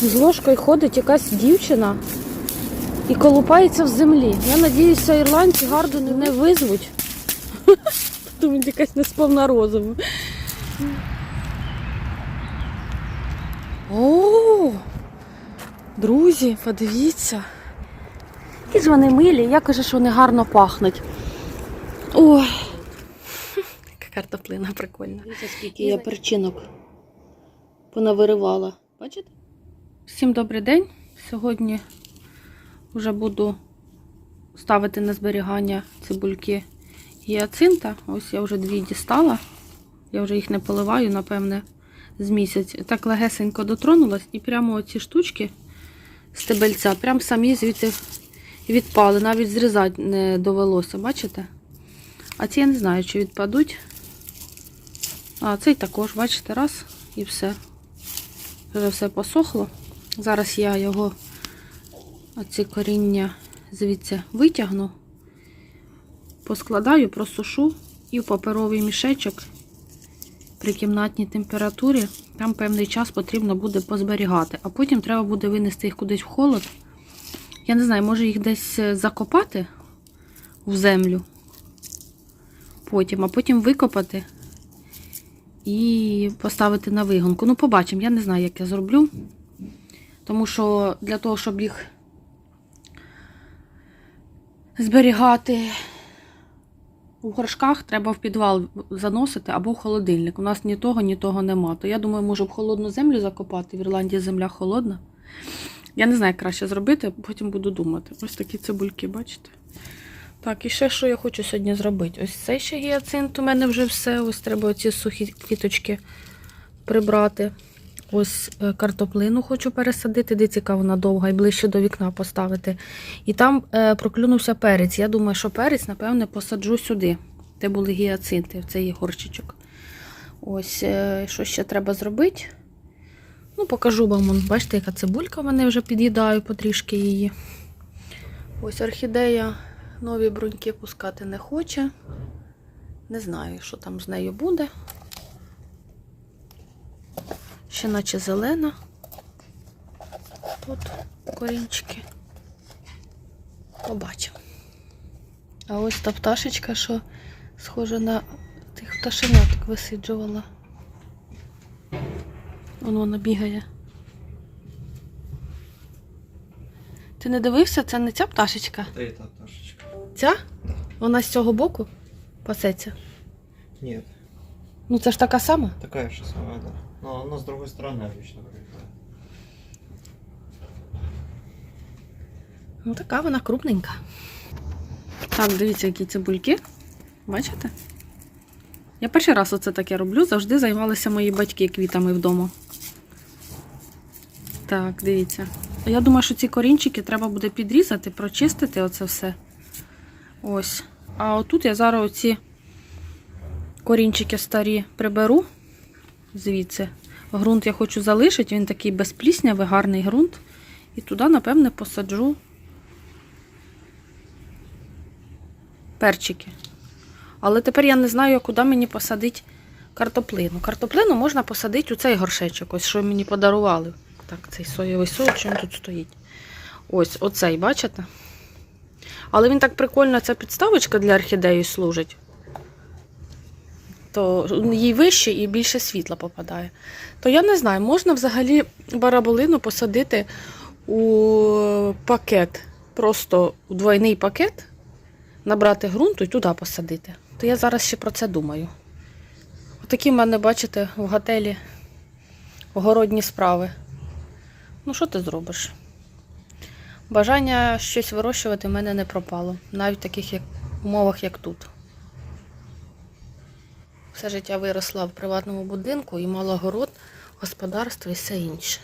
З ложкою ходить якась дівчина і колупається в землі. Я надіюся, ірландці гарду не, визвуть. Думаю, якась несповна розуму. О, друзі, подивіться. Які ж вони милі, я кажу, що вони гарно пахнуть. Ой, яка картоплина прикольна. Дивіться, скільки я перчинок понавиривала. Бачите? Всім добрий день. Сьогодні вже буду ставити на зберігання цибульки гіацинта. Ось я вже дві дістала. Я вже їх не поливаю, напевне, з місяць. Так легесенько дотронулась і прямо оці штучки стебельця, прям самі звідти відпали. Навіть зрізати не довелося, бачите? А ці я не знаю, чи відпадуть. А цей також, бачите, раз і все. Вже все посохло. Зараз я його, оці коріння звідси витягну, поскладаю, просушу і в паперовий мішечок при кімнатній температурі. Там певний час потрібно буде позберігати, а потім треба буде винести їх кудись в холод. Я не знаю, може їх десь е, закопати в землю потім, а потім викопати і поставити на вигонку. Ну, побачимо, я не знаю, як я зроблю. Тому що для того, щоб їх зберігати у горшках, треба в підвал заносити або в холодильник. У нас ні того, ні того нема. То я думаю, можу в холодну землю закопати. В Ірландії земля холодна. Я не знаю, як краще зробити, потім буду думати. Ось такі цибульки, бачите? Так, і ще що я хочу сьогодні зробити? Ось цей ще гіацинт у мене вже все. Ось треба оці сухі квіточки прибрати. Ось е, картоплину хочу пересадити, де цікаво, вона довга і ближче до вікна поставити. І там е, проклюнувся перець. Я думаю, що перець, напевне, посаджу сюди, де були гіацинти, в цей горщичок. Ось, е, що ще треба зробити. Ну, покажу вам, бачите, яка цибулька в мене вже під'їдаю потрішки її. Ось орхідея нові бруньки пускати не хоче. Не знаю, що там з нею буде. Ще наче зелена. Тут корінчики. Побачимо. А ось та пташечка, що схожа на тих пташеняток висиджувала. Вон вона бігає. Ти не дивився? Це не ця пташечка? Да это пташечка. Ця? Вона з цього боку пасеться. Нет, Ну це ж така сама. такая же самая, да. Но она с другой стороны обычно выглядит. Ну така вона крупненька. Так, дивіться, які цибульки. Бачите? Я перший раз оце таке роблю, завжди займалися мої батьки квітами вдома. Так, дивіться. Я думаю, що ці корінчики треба буде підрізати, прочистити оце все. Ось. А отут я зараз оці корінчики старі приберу звідси. Грунт я хочу залишити, він такий безпліснявий, гарний ґрунт. І туди, напевне, посаджу перчики. Але тепер я не знаю, куди мені посадити картоплину. Картоплину можна посадити у цей горшечок, ось що мені подарували. Так, цей соєвий соус, що він тут стоїть. Ось, оцей, бачите? Але він так прикольно, ця підставочка для орхідеї служить. То їй вище і більше світла попадає. То я не знаю, можна взагалі бараболину посадити у пакет, просто у двойний пакет, набрати ґрунту і туди посадити. То я зараз ще про це думаю. Отакі в мене, бачите, в готелі огородні справи. Ну, що ти зробиш? Бажання щось вирощувати в мене не пропало, навіть в таких як, умовах, як тут. Все життя виросла в приватному будинку і мала город, господарство і все інше.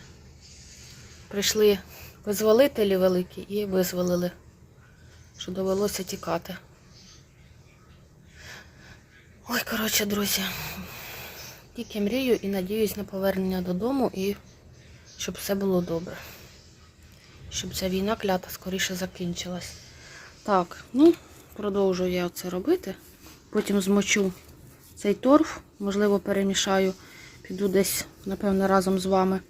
Прийшли визволителі великі і визволили, що довелося тікати. Ой, коротше, друзі, тільки мрію і надіюсь на повернення додому і щоб все було добре. Щоб ця війна клята скоріше закінчилась. Так, ну, продовжую я це робити. Потім змочу цей торф, можливо, перемішаю, піду десь, напевно, разом з вами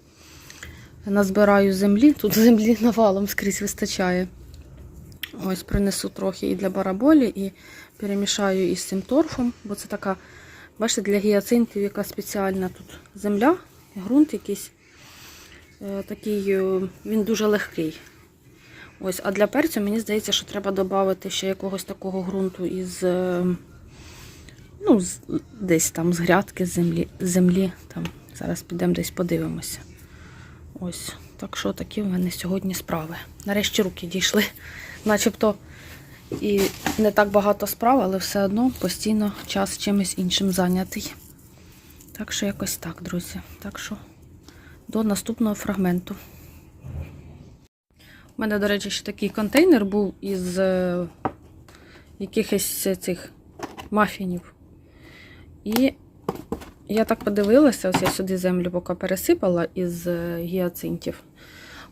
назбираю землі. Тут землі навалом скрізь вистачає. Ось принесу трохи і для бараболі, і перемішаю із цим торфом, бо це така, бачите, для гіацинтів яка спеціальна тут земля, ґрунт якийсь. Е, Такий, е, він дуже легкий. Ось, а для перцю мені здається, що треба додати ще якогось такого ґрунту із е, ну, з, десь там з грядки, з землі, землі. Там. Зараз підемо десь подивимося. Ось, так що такі в мене сьогодні справи. Нарешті руки дійшли. Начебто і не так багато справ, але все одно постійно час чимось іншим зайнятий. Так що якось так, друзі. Так що до наступного фрагменту. У мене, до речі, ще такий контейнер був із е, якихось цих мафінів. І я так подивилася, ось я сюди землю поки пересипала із е, гіацинтів.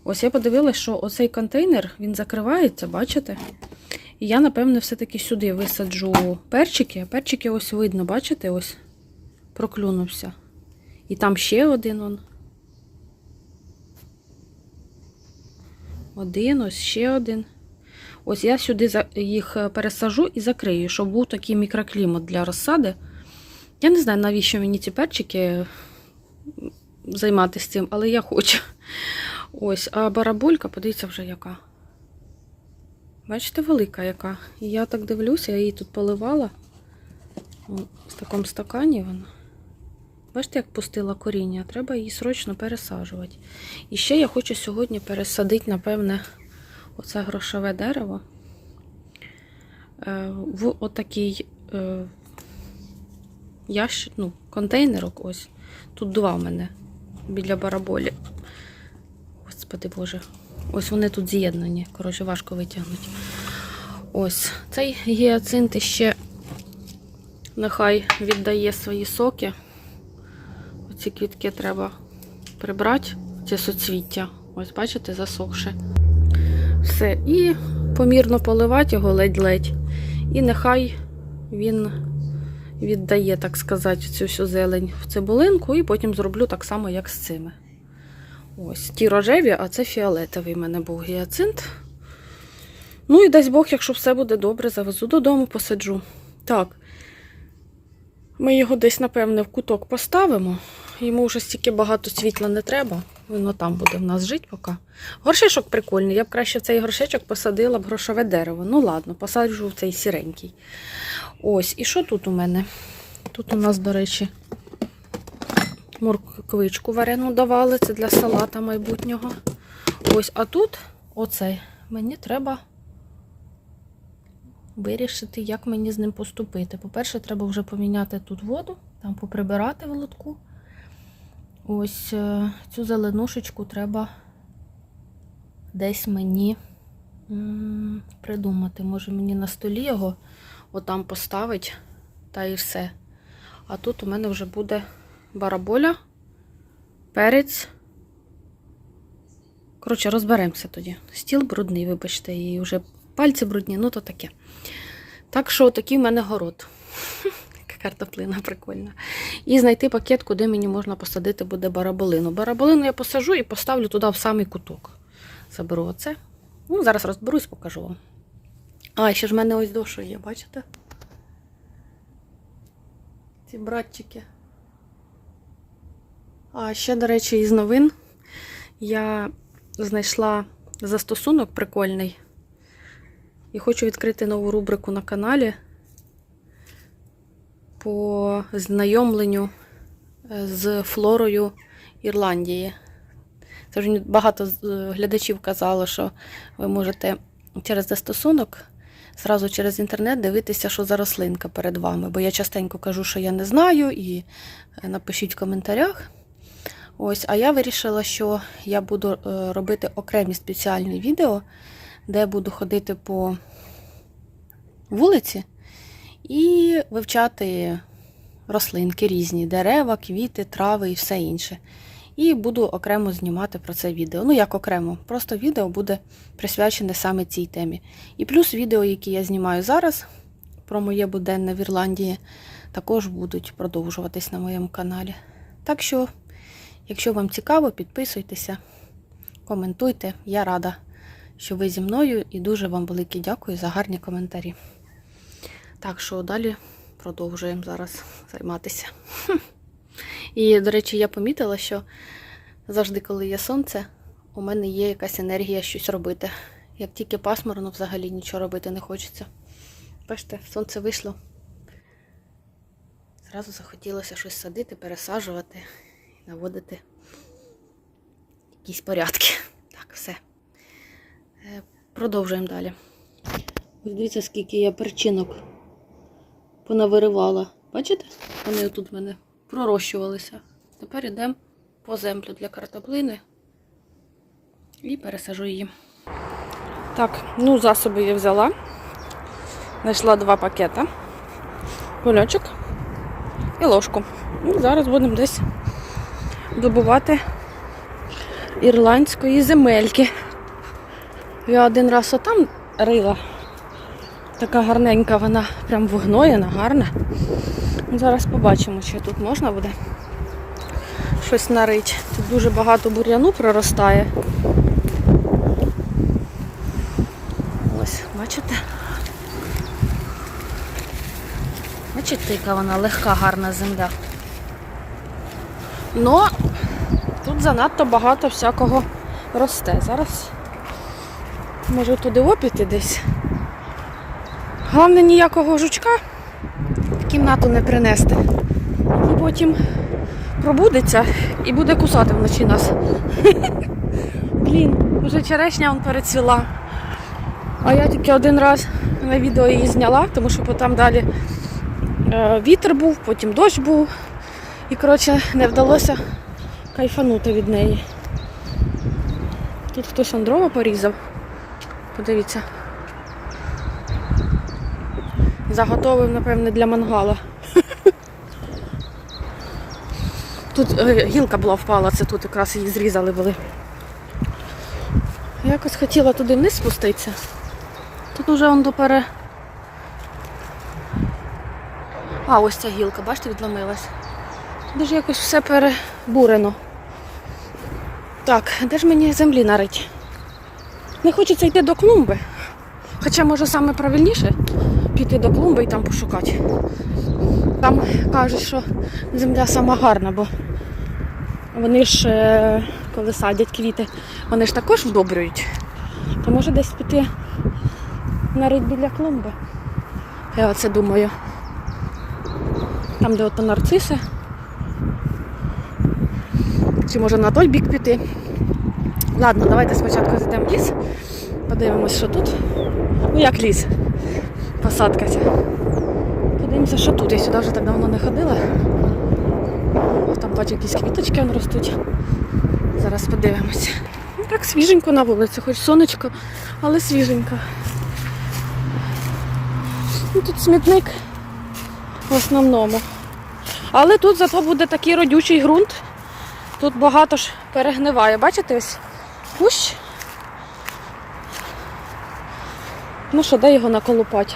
Ось я подивилася, що оцей контейнер він закривається, бачите? І я, напевне, все-таки сюди висаджу перчики. Перчики ось видно, бачите, ось проклюнувся. І там ще один он. Один, ось ще один. Ось я сюди їх е, пересажу і закрию, щоб був такий мікроклімат для розсади. Я не знаю, навіщо мені ці перчики займатися цим, але я хочу. Ось, а барабулька, подивіться вже яка. Бачите, велика яка. І я так дивлюся, я її тут поливала. Вон, В такому стакані вона. Бачите, як пустила коріння, треба її срочно пересаджувати. І ще я хочу сьогодні пересадити, напевне, оце грошове дерево е, в отакий ящик, ну, контейнерок. Ось. Тут два в мене біля бараболі. Господи Боже. Ось вони тут з'єднані. Коротше, важко витягнути. Ось цей гіацинт ще нехай віддає свої соки. Оці квітки треба прибрати, ці соцвіття. Ось, бачите, засохше. Все. І помірно поливати його ледь-ледь. І нехай він віддає, так сказати, цю всю зелень в цибулинку, і потім зроблю так само, як з цими. Ось, ті рожеві, а це фіолетовий в мене був гіацинт. Ну і дасть Бог, якщо все буде добре, завезу додому, посаджу. Так. Ми його десь, напевне, в куток поставимо. Йому вже стільки багато світла не треба. Воно там буде в нас жити поки. Горшечок прикольний. Я б краще в цей горшечок посадила б грошове дерево. Ну ладно, посаджу в цей сіренький. Ось, і що тут у мене? Тут у нас, до речі, морквичку варену давали. Це для салата майбутнього. Ось, а тут оцей. Мені треба вирішити, як мені з ним поступити. По-перше, треба вже поміняти тут воду, там поприбирати в лотку. Ось е, цю зеленушечку треба десь мені придумати. Може мені на столі його отам поставити, та і все. А тут у мене вже буде бараболя, перець. Коротше, розберемося тоді. Стіл брудний, вибачте, і вже пальці брудні, ну то таке. Так що такий в мене город. Картоплина прикольна. І знайти пакет, куди мені можна посадити буде бараболину. Бараболину я посажу і поставлю туди в самий куток. Заберу оце. Ну, зараз розберусь, покажу вам. А, ще ж в мене ось дошу є, бачите? Ці братчики. А ще, до речі, із новин я знайшла застосунок прикольний. І хочу відкрити нову рубрику на каналі по знайомленню е, з флорою Ірландії. Це вже багато е, глядачів казало, що ви можете через застосунок, зразу через інтернет дивитися, що за рослинка перед вами. Бо я частенько кажу, що я не знаю, і е, напишіть в коментарях. Ось, а я вирішила, що я буду робити окремі спеціальні відео, де буду ходити по вулиці і вивчати рослинки різні, дерева, квіти, трави і все інше. І буду окремо знімати про це відео. Ну, як окремо, просто відео буде присвячене саме цій темі. І плюс відео, які я знімаю зараз про моє буденне в Ірландії, також будуть продовжуватись на моєму каналі. Так що, якщо вам цікаво, підписуйтеся. коментуйте. Я рада, що ви зі мною і дуже вам велике дякую за гарні коментарі. Так що далі продовжуємо зараз займатися. І, до речі, я помітила, що завжди, коли є сонце, у мене є якась енергія щось робити. Як тільки пасмурно, взагалі нічого робити не хочеться. Бачите, сонце вийшло. Зразу захотілося щось садити, пересаджувати і наводити якісь порядки. Так, все. Е, Продовжуємо далі. Ось дивіться, скільки я перчинок понавиривала. Бачите? Вони отут в мене пророщувалися. Тепер йдемо по землю для картоплини і пересажу її. Так, ну засоби я взяла. Знайшла два пакета. Кульочок і ложку. І зараз будемо десь добувати ірландської земельки. Я один раз отам рила. Така гарненька вона, прям вогноєна, гарна. Зараз побачимо, чи тут можна буде щось нарить. Тут дуже багато бур'яну проростає. Ось, бачите? Бачите, яка вона легка, гарна земля. Но тут занадто багато всякого росте. Зараз можу туди опіти десь. Головне ніякого жучка в кімнату не принести. І потім пробудеться і буде кусати вночі нас. Блін, вже черешня он перецвіла. А я тільки один раз на відео її зняла, тому що там далі е, вітер був, потім дощ був. І, коротше, не вдалося кайфанути від неї. Тут хтось он дрова порізав. Подивіться. Заготовив, напевне, для мангала. Тут е, гілка була впала, це тут якраз її зрізали були. Якось хотіла туди вниз спуститися. Тут уже он допере. А, ось ця гілка, бачите, відломилась. Дуже якось все перебурено. Так, де ж мені землі нарить? Не хочеться йти до клумби. Хоча, може, саме правильніше піти до клумби і там пошукати. Там кажуть, що земля сама гарна, бо вони ж, е, коли садять квіти, вони ж також вдобрюють. То може десь піти нарить біля клумби. Я оце думаю. Там, де ото нарциси. Чи може на той бік піти? Ладно, давайте спочатку зайдемо в ліс, подивимось, що тут. Ну як ліс? Посадка ця. Подивимося, що тут. Я сюди вже так давно не ходила. Там бачу якісь квіточки вон ростуть. Зараз подивимося. Ну так свіженько на вулиці, хоч сонечко, але свіженько. Ну, тут смітник в основному. Але тут зато буде такий родючий ґрунт. Тут багато ж перегниває. Бачите ось кущ. Ну що, де його наколупати?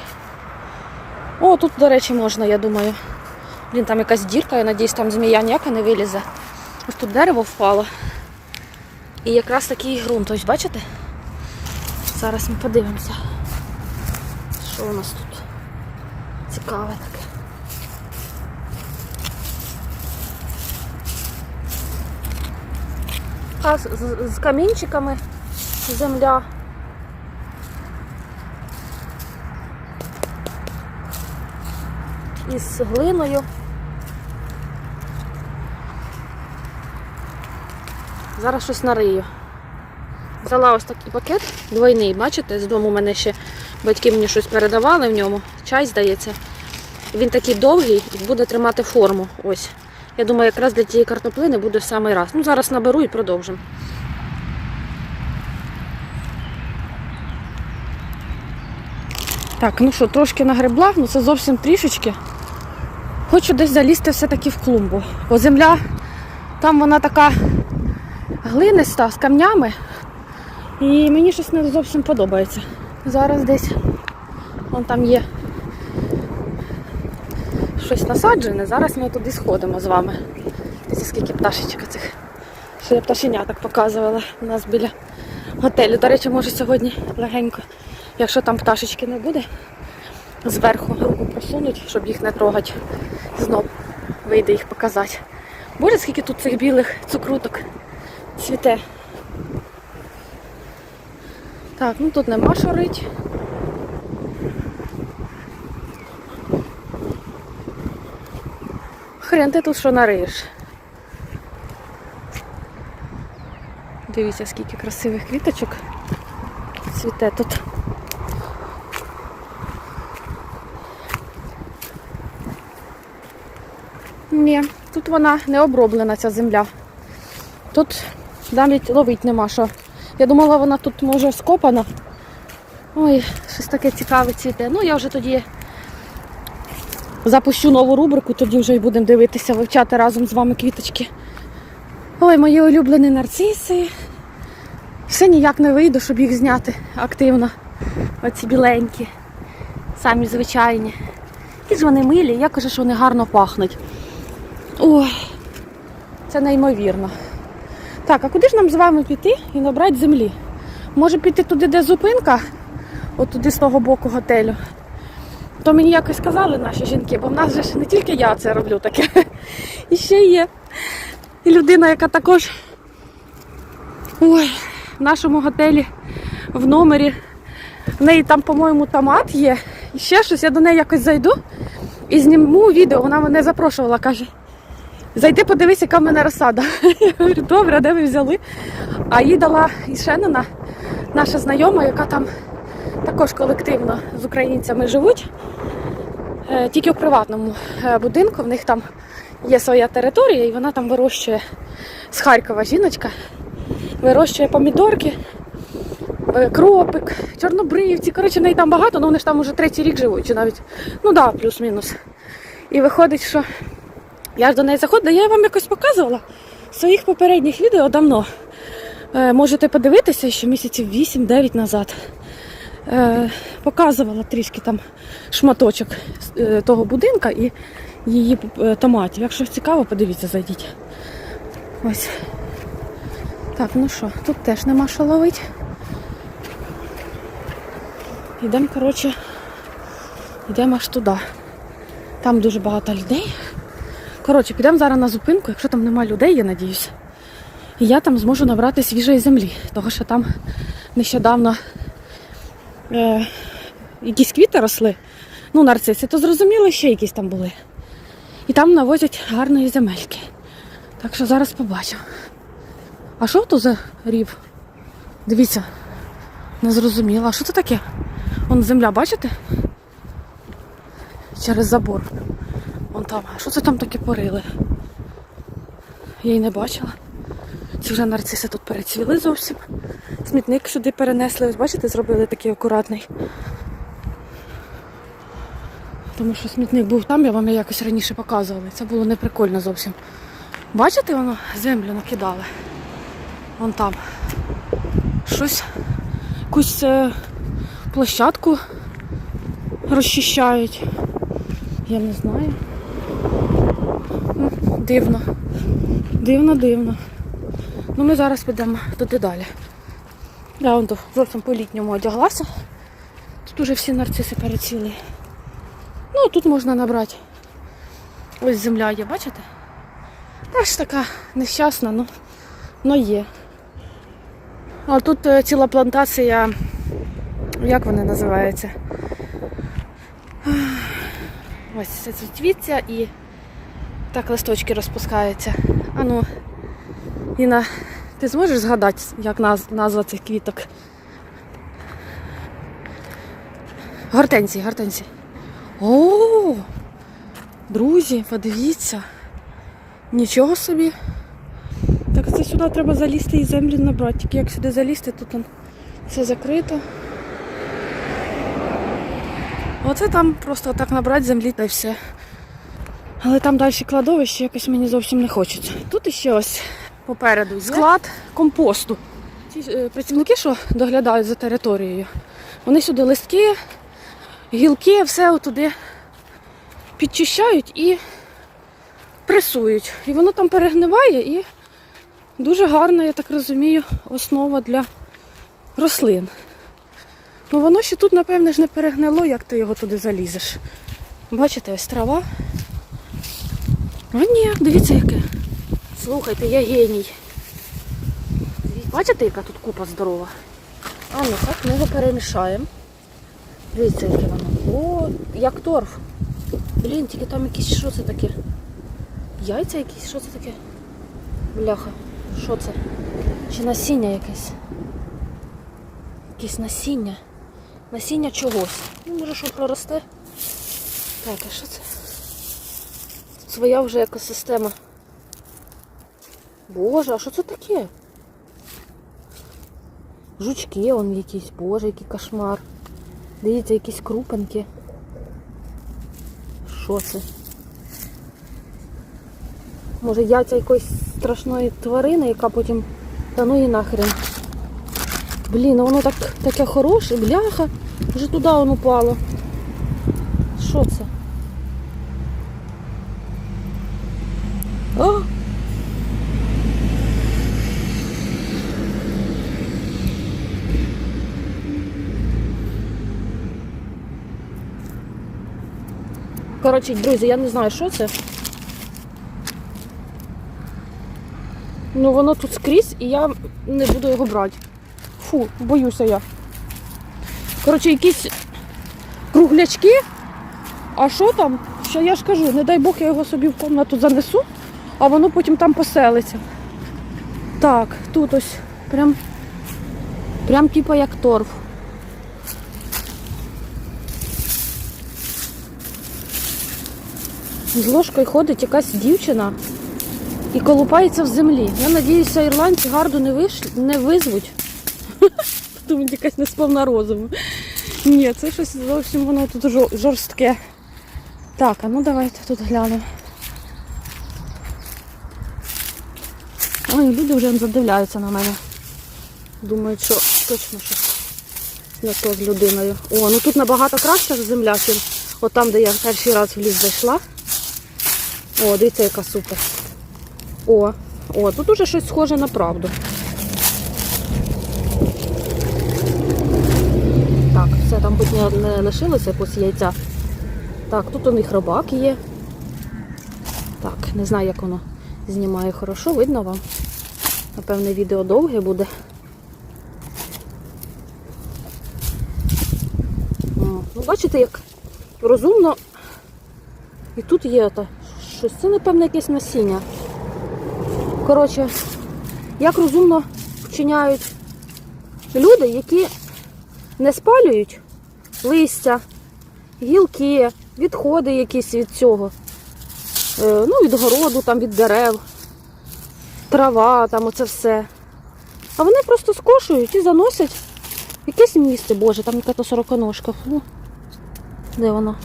О, тут, до речі, можна, я думаю. Блін, там якась дірка, я надіюсь, там змія ніяка не вилізе. Ось тут дерево впало. І якраз такий ґрунт. Ось бачите? Зараз ми подивимося. Що у нас тут? Цікаве таке. А з, з, з камінчиками земля. Із глиною. Зараз щось нарию. Взяла ось такий пакет двойний, бачите, з дому мене ще батьки мені щось передавали в ньому. Чай, здається. Він такий довгий і буде тримати форму. Ось. Я думаю, якраз для тієї картоплини буде в самий раз. Ну, зараз наберу і продовжимо. Так, ну що, трошки нагребла, ну це зовсім трішечки. Хочу десь залізти все-таки в клумбу. Бо земля, там вона така глиниста з камнями. І мені щось не зовсім подобається. Зараз десь вон там є щось насаджене. Зараз ми туди сходимо з вами. Дивіться, скільки пташечок цих Що я пташеняток показувала у нас біля готелю. До речі, може сьогодні легенько, якщо там пташечки не буде, зверху руку просунуть, щоб їх не трогати. Знов вийде їх показати. Боже, скільки тут цих білих цукруток цвіте. Так, ну тут нема що. Хрен ти тут що нариєш. Дивіться, скільки красивих квіточок цвіте тут. Ні, тут вона не оброблена, ця земля. Тут навіть ловить нема що. Я думала, вона тут може скопана. Ой, щось таке цікаве цвіте. Ну, я вже тоді запущу нову рубрику, тоді вже й будемо дивитися, вивчати разом з вами квіточки. Ой, мої улюблені нарциси. Все ніяк не вийду, щоб їх зняти активно. Оці біленькі, самі звичайні. Які ж вони милі, я кажу, що вони гарно пахнуть. Ой, це неймовірно. Так, а куди ж нам з вами піти і набрати землі? Може піти туди, де зупинка, от туди з того боку готелю. То мені якось сказали наші жінки, бо в нас же ж не тільки я це роблю таке. І ще є і людина, яка також ой, в нашому готелі в номері. В неї там, по-моєму, томат є. І ще щось, я до неї якось зайду і зніму відео. Вона мене запрошувала, каже. Зайди, подивись, яка в мене розсада. Я говорю, добре, де ви взяли? А їй дала і Шенена, наша знайома, яка там також колективно з українцями живуть. Е, Тільки в приватному е, будинку. В них там є своя територія, і вона там вирощує з Харкова жіночка. Вирощує помідорки, е, кропик, чорнобривці. Коротше, в неї там багато, але вони ж там уже третій рік живуть, чи навіть, ну да, плюс-мінус. І виходить, що я ж до неї заходила, я вам якось показувала в своїх попередніх відео давно. Е, можете подивитися, що місяців 8-9 назад. Е, показувала трішки там шматочок е, того будинка і її томатів. Якщо цікаво, подивіться, зайдіть. Ось. Так, ну що, тут теж нема що ловити. Йдемо, коротше, йдемо аж туди. Там дуже багато людей. Коротше, підемо зараз на зупинку, якщо там нема людей, я надіюсь. І я там зможу набрати свіжої землі, тому що там нещодавно е, якісь квіти росли, ну, нарциси, то зрозуміло, ще якісь там були. І там навозять гарної земельки. Так що зараз побачимо. А що то за рів? Дивіться, не зрозуміла. А що це таке? Вон земля, бачите? Через забор. Вон там. Що це там таке порили? Я й не бачила. Ці вже нарциси тут перецвіли зовсім. Смітник сюди перенесли. Ось бачите, зробили такий акуратний. Тому що смітник був там, я вам якось раніше показувала. Це було не прикольно зовсім. Бачите, воно землю накидали? Вон там. Щось, якусь е, площадку розчищають. Я не знаю. Дивно. Дивно, дивно. Ну ми зараз підемо туди далі. Я вон зовсім по-літньому одяглася. Тут уже всі нарциси перецвіли. Ну, тут можна набрати. Ось земля є, бачите? Теж така нещасна, ну, ну є. А тут е, ціла плантація, як вони називаються? Ось це цвіться і так листочки розпускаються. А ну, Іна, ти зможеш згадати, як наз- назва цих квіток? Гортензії, гортензії. О, друзі, подивіться. Нічого собі. Так це сюди треба залізти і землі набрати. Тільки як сюди залізти, там все закрито. Оце там просто так набрати землі та й все. Але там далі кладовище якось мені зовсім не хочеться. Тут іще ось попереду склад компосту. Ці е, працівники, що доглядають за територією, вони сюди листки, гілки, все отуди підчищають і пресують. І воно там перегниває і Дуже гарна, я так розумію, основа для рослин. Ну воно ще тут, напевне, ж не перегнило, як ти його туди залізеш. Бачите, ось трава. А ні, дивіться яке. Слухайте, я геній. Бачите, яка тут купа здорова? А ну так, ми його перемішаємо. Дивіться, яке воно. О, як торф. Блін, тільки там якісь що це таке? Яйця якісь, що це таке? Бляха, що це? Чи насіння якесь? Якесь насіння. Насіння чогось. Ну, може, що проросте. Так, а що це? Своя вже екосистема. Боже, а що це таке? Жучки он якісь, боже, який кошмар. Дивіться, якісь крупинки. Що це? Може яйця якоїсь страшної тварини, яка потім. Та ну і нахрен. Блін, воно так, таке хороше, бляха. Вже туди воно упало. Що це? О! Коротше, друзі, я не знаю, що це. Ну воно тут скрізь і я не буду його брати. Фу, боюся я. Коротше, якісь круглячки. А що там? Що я ж кажу, не дай Бог я його собі в кімнату занесу, а воно потім там поселиться. Так, тут ось прям, прям типа як торф. З ложкою ходить якась дівчина і колупається в землі. Я надіюся, ірландці гарду не, виш... не визвуть. Думаю, якась несповна розуму. Ні, це щось зовсім воно тут жорстке. Так, а ну давайте тут глянемо. Ой, люди вже задивляються на мене. Думають, що точно щось не то з людиною. О, ну тут набагато краща земля, ніж от там, де я перший раз в ліс зайшла. О, дивіться, яка супер. О, о, тут уже щось схоже на правду. Так, все там хоч не, лишилося якось яйця. Так, тут у них рибак є. Так, не знаю, як воно знімає хорошо, видно вам. Напевне, відео довге буде. Ну, бачите, як розумно. І тут є та, щось. Це, напевне, якесь насіння. Коротше, як розумно вчиняють люди, які не спалюють листя, гілки, відходи якісь від цього. Е, ну, від городу, там, від дерев, трава, там оце все. А вони просто скошують і заносять якесь місце, боже, там яка-то сороконожка. Ну, де вона?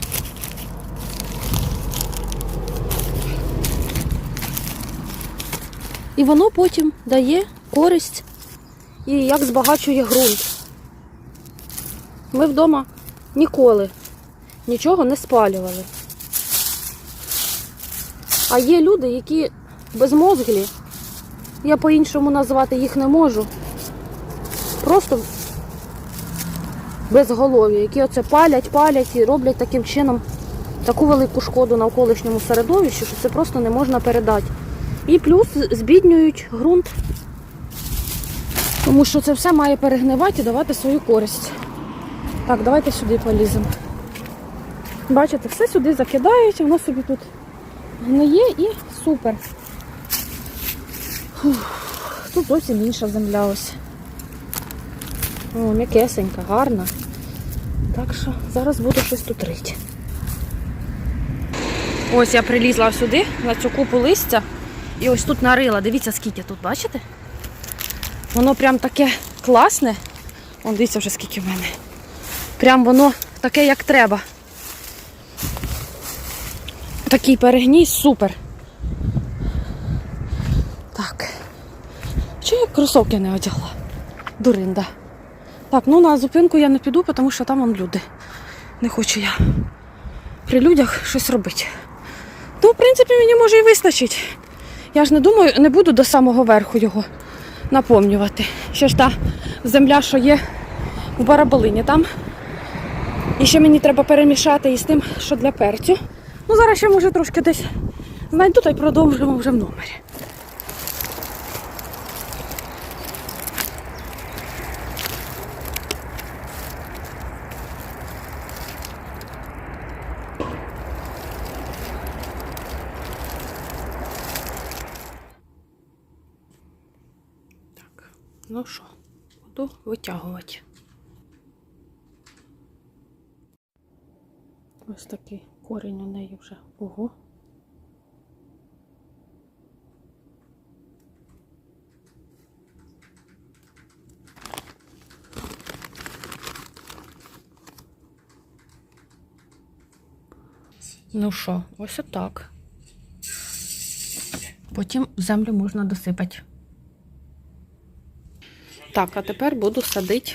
І воно потім дає користь і як збагачує ґрунт. Ми вдома ніколи нічого не спалювали. А є люди, які безмозглі, я по-іншому назвати їх не можу. Просто безголові, які оце палять, палять і роблять таким чином таку велику шкоду навколишньому середовищу, що це просто не можна передати. І плюс збіднюють ґрунт, тому що це все має перегнивати і давати свою користь. Так, давайте сюди поліземо. Бачите, все сюди закидають, воно собі тут гниє і супер. Фух, Тут зовсім інша земля ось. О, м'якесенька, гарна. Так що зараз буду щось тут рити. Ось я прилізла сюди, на цю купу листя. І ось тут нарила. Дивіться, скільки тут, бачите? Воно прям таке класне. Вон, дивіться вже скільки в мене. Прям воно таке, як треба. Такий перегній, супер. Так. Чого я кросовки не одягла? Дуринда. Так, ну на зупинку я не піду, тому що там вон люди. Не хочу я при людях щось робити. То, в принципі, мені може і вистачить. Я ж не думаю, не буду до самого верху його наповнювати. Ще ж та земля, що є в бараболині там. І ще мені треба перемішати із тим, що для перцю. Ну, зараз ще може трошки десь знайду та й продовжимо вже в номері. Ну що, буду витягувати. Ось такий корінь у неї вже. Ого. Ну що, ось отак. Потім землю можна досипати. Так, а тепер буду садити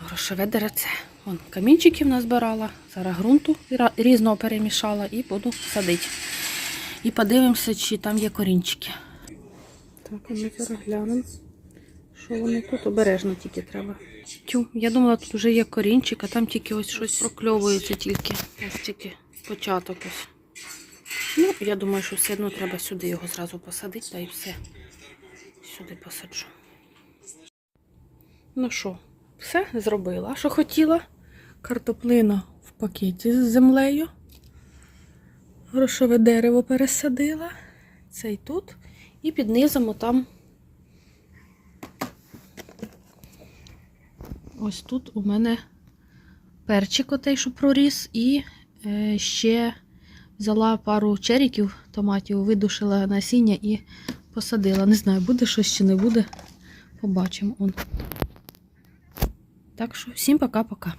грошове дереце. Вон камінчиків назбирала, зараз ґрунту різного перемішала і буду садити. І подивимося, чи там є корінчики. Так, ми зараз глянемо. Що вони тут обережно тільки треба. Тю, я думала, тут вже є корінчик, а там тільки ось щось прокльовується тільки. Ось тільки початок ось. Ну, я думаю, що все одно треба сюди його зразу посадити, та і все. Сюди посаджу. Ну що, все зробила, що хотіла. Картоплина в пакеті з землею. Грошове дерево пересадила. Цей тут. І під низом там. Ось тут у мене перчик отей, що проріс, і е, ще взяла пару черіків томатів, видушила насіння і посадила. Не знаю, буде щось чи не буде. Побачимо. Он. Так що всім пока-пока.